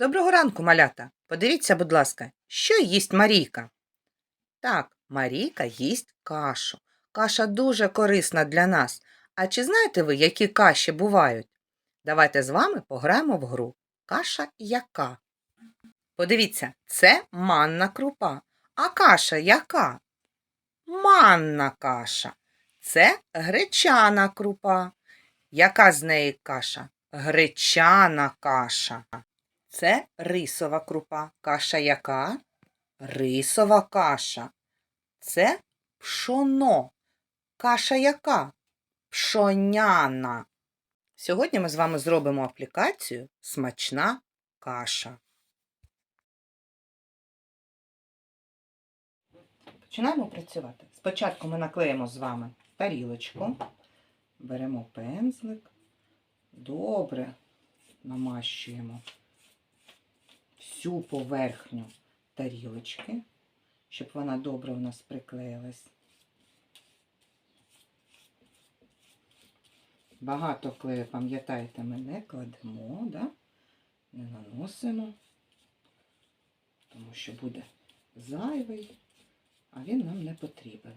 Доброго ранку, малята. Подивіться, будь ласка, що їсть Марійка? Так, Марійка їсть кашу. Каша дуже корисна для нас. А чи знаєте ви, які каші бувають? Давайте з вами пограємо в гру. Каша яка? Подивіться, це манна крупа. А каша яка? Манна каша. Це гречана крупа. Яка з неї каша? Гречана каша. Це рисова крупа. Каша яка? Рисова каша. Це пшоно. Каша яка? Пшоняна. Сьогодні ми з вами зробимо аплікацію Смачна каша. Починаємо працювати. Спочатку ми наклеїмо з вами тарілочку, беремо пензлик, добре намащуємо всю поверхню тарілочки, щоб вона добре у нас приклеїлась. Багато клею, пам'ятаєте, ми не кладемо, да? не наносимо, тому що буде зайвий, а він нам не потрібен.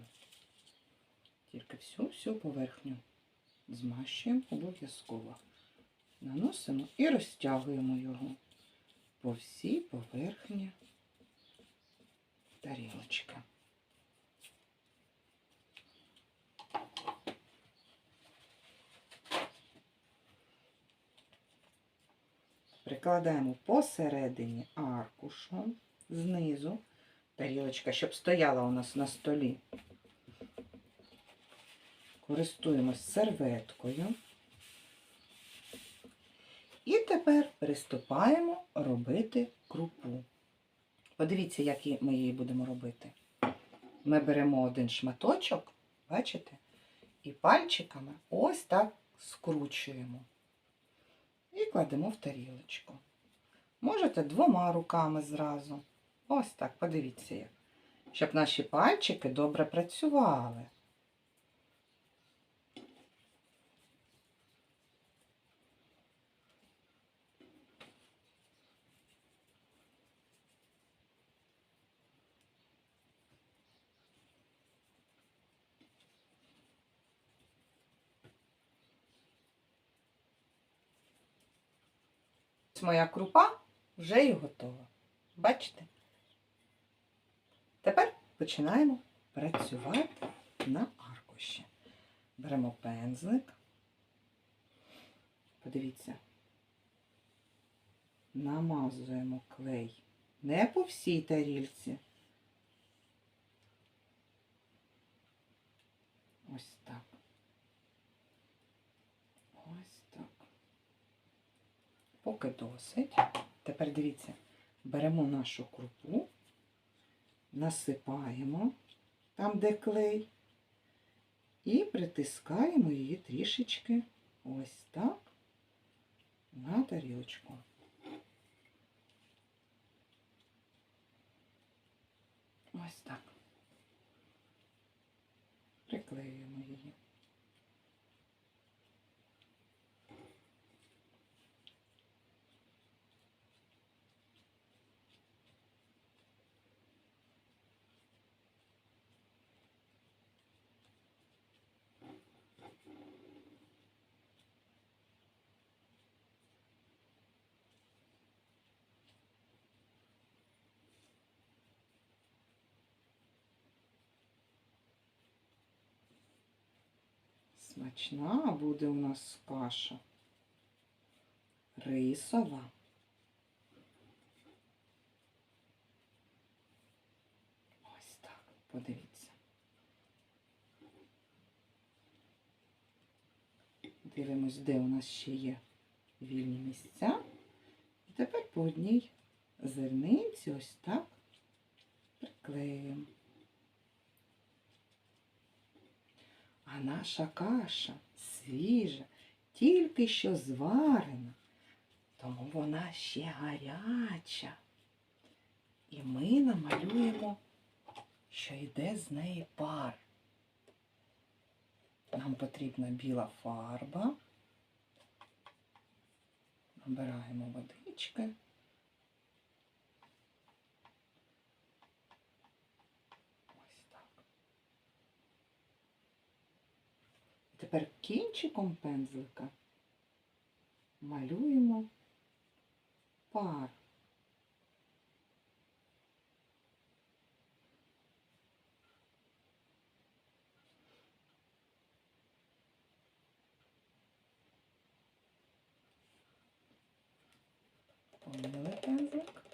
Тільки всю-всю поверхню змащуємо обов'язково. Наносимо і розтягуємо його по всій поверхні тарілочки. Прикладаємо посередині аркушу знизу тарілочка, щоб стояла у нас на столі. Користуємось серветкою. І тепер приступаємо робити крупу. Подивіться, як ми її будемо робити. Ми беремо один шматочок, бачите? І пальчиками ось так скручуємо. І кладемо в тарілочку. Можете двома руками зразу. Ось так, подивіться як. Щоб наші пальчики добре працювали. Моя крупа вже і готова. Бачите? Тепер починаємо працювати на аркуші. Беремо пензлик. Подивіться, намазуємо клей не по всій тарільці. Ось так. Ось так. Поки досить. Тепер дивіться, беремо нашу крупу, насипаємо там, де клей, і притискаємо її трішечки ось так на тарілочку. Ось так. Приклеюємо її. Смачна буде у нас каша. Рисова. Ось так, подивіться. Дивимось, де у нас ще є вільні місця. І тепер по одній зерниці ось так приклеюємо. А наша каша свіжа, тільки що зварена, тому вона ще гаряча. І ми намалюємо, що йде з неї пар. Нам потрібна біла фарба. Набираємо водички Тепер кінчиком пензлика малюємо пар. Помили пензлик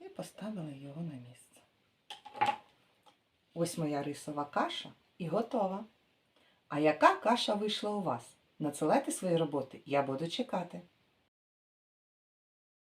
і поставили його на місце. Ось моя рисова каша і готова. А яка каша вийшла у вас? Надсилайте свої роботи, я буду чекати.